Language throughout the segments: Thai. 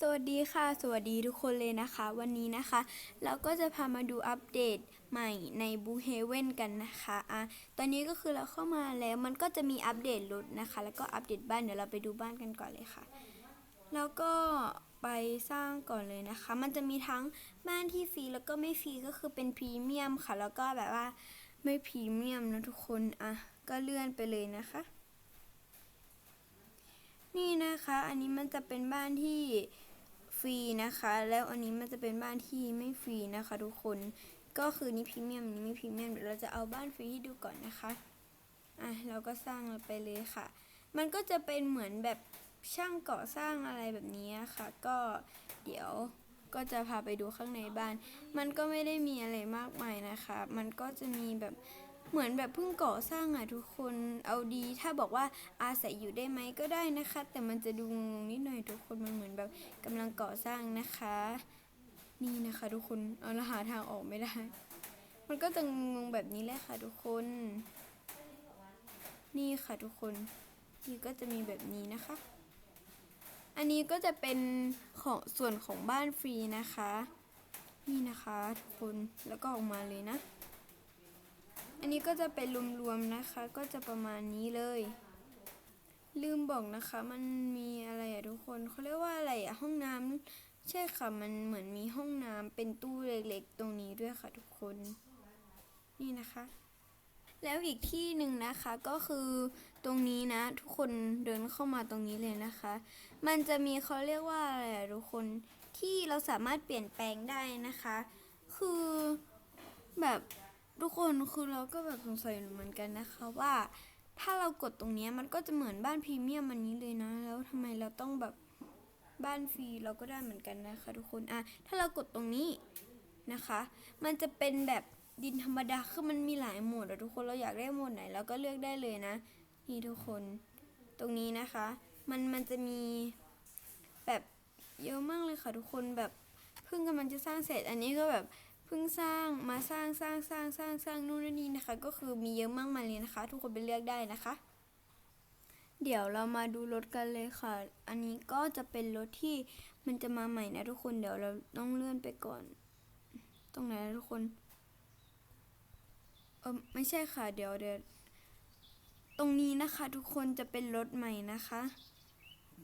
สวัสดีค่ะ สวัสดีทุกคนเลยนะคะ วันนี้นะคะ เราก็จะพามาดูอัปเดตใหม่ในบูเฮเว่นกันนะคะอะตอนนี้ก็คือเราเข้ามาแล้วมันก็จะมีอัปเดตรถนะคะ แล้วก็อัปเดตบ้านเดี๋ยวเราไปดูบ้านกันก่อนเลยค่ะ แล้วก็ไปสร้างก่อนเลยนะคะ มันจะมีทั้งบ้านที่ฟรีแล้วก็ไม่ฟรีก็คือเป็นพรีเมียมค่ะ แล้วก็แบบว่าไม่พรีเมียมนะทุกคนอะก็เลื่อนไปเลยนะคะ นี่นะคะ อันนี้มันจะเป็นบ้านที่ ฟรีนะคะ แล้วอันนี้มันจะเป็นบ้านที่ไม่ฟรีนะคะ ทุกคนก็คือนี่พรีเมียมนี่ไม่พรีเมียมเดี๋ยวเราจะเอาบ้านฟรีให้ดูก่อนนะคะอะเราก็สร้างไปเลยค่ะ มันก็จะเป็นเหมือนแบบช่างก่อสร้างอะไรแบบนี้ค่ะ ก็เดี๋ยวก็จะพาไปดูข้างในบ้าน มันก็ไม่ได้มีอะไรมากมายนะคะ มันก็จะมีแบบ เหมือนแบบเพิ่งก่อสร้างอะทุกคนเอาดี ถ้าบอกว่าอาศัยอยู่ได้ไหมก็ได้นะคะ แต่มันจะดูงงๆนิดหน่อยทุกคนมันเหมือนแบบกำลังก่อสร้างนะคะ นี่นะคะ ทุกคนเอาละหาทางออกไม่ได้ มันก็จะงงๆแบบนี้แหละค่ะ ทุกคน นี่ค่ะทุกคนนี่ก็จะมีแบบนี้นะคะ อันนี้ก็จะเป็นของส่วนของบ้านฟรีนะคะ นี่นะคะ ทุกคนแล้วก็ออกมาเลยนะ อันนี้ก็จะเป็นรวมๆนะคะ ก็จะประมาณนี้เลย ลืมบอกนะคะ มันมีอะไรอะทุกคนเขาเรียกว่าอะไรอะห้องน้ำใช่ค่ะ มันเหมือนมีห้องน้ำเป็นตู้เล็กๆ ตรงนี้ด้วยค่ะทุกคน นี่นะคะแล้วอีกที่หนึ่งนะคะก็คือตรงนี้นะ ทุกคนเดินเข้ามาตรงนี้เลยนะคะ มันจะมีเขาเรียกว่าอะไรอะทุกคนที่เราสามารถเปลี่ยนแปลงได้นะคะ คือแบบ ทุกคนคือเราก็แบบสงสัยเหมือนกันนะคะว่า ถ้าเรากดตรงนี้มันก็จะเหมือนบ้านพรีเมียมอันนี้เลยนะ แล้วทำไมเราต้องแบบบ้านฟรีเราก็ได้เหมือนกันนะคะ ทุกคนอะถ้าเรากดตรงนี้นะคะ มันจะเป็นแบบดินธรรมดาคือมันมีหลายโหมดอะทุกคนเราอยากได้โหมดไหนเราก็เลือกได้เลยนะ นี่ทุกคนตรงนี้นะคะ มันมันจะมีแบบเยอะมากเลยค่ะทุกคนแบบเพิ่งกำลังจะสร้างเสร็จอันนี้ก็แบบ เพิ่งสร้างมาสร้างสร้างสร้างสร้างสร้างนู่นนนนี่นะคะ ก็คือมีเยอะมากมายเลยนะคะ ทุกคนไปเลือกได้นะคะ เดี๋ยวเรามาดูรถกันเลยค่ะ อันนี้ก็จะเป็นรถที่มันจะมาใหม่นะทุกคนเดี๋ยวเราต้องเลื่อนไปก่อน ตรงไหนนะทุกคนเออไม่ใช่ค่ะ เดี๋ยวเดี๋ยวตรงนี้นะคะ ทุกคนจะเป็นรถใหม่นะคะ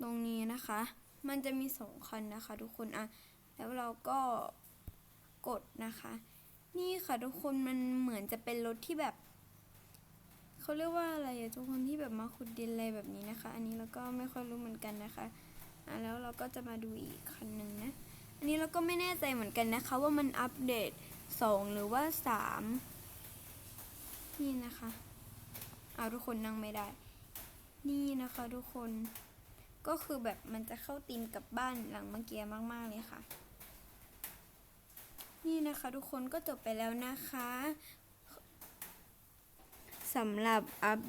ตรงนี้นะคะ มันจะมีสองคันนะคะ ทุกคนอะแล้วเราก็ กดนะคะ นี่ค่ะทุกคนมันเหมือนจะเป็นรถที่แบบเขาเรียกว่าอะไรอะทุกคนที่แบบมาขุดดินอะไรแบบนี้นะคะ อันนี้เราก็ไม่ค่อยรู้เหมือนกันนะคะอะแล้วเราก็จะมาดูอีกคันหนึ่งนะ อันนี้เราก็ไม่แน่ใจเหมือนกันนะคะ ว่ามันอัปเดตสองหรือว่าสามนี่นะคะเอาทุกคนนั่งไม่ได้ นี่นะคะทุกคน ก็คือแบบมันจะเข้าตีมกับบ้านหลังเมื่อกี้มาก ๆ เลยค่ะ นี่นะคะทุกคนก็จบไปแล้วนะคะสำหรับอัป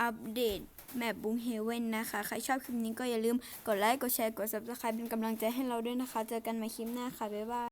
อัปเดตแมปบุงเฮเว่นนะคะ ใครชอบคลิปนี้ก็อย่าลืมกดไลค์ กดแชร์ กด subscribe เป็นกำลังใจให้เราด้วยนะคะ เจอกันใหม่คลิปหน้าค่ะ บ๊ายบาย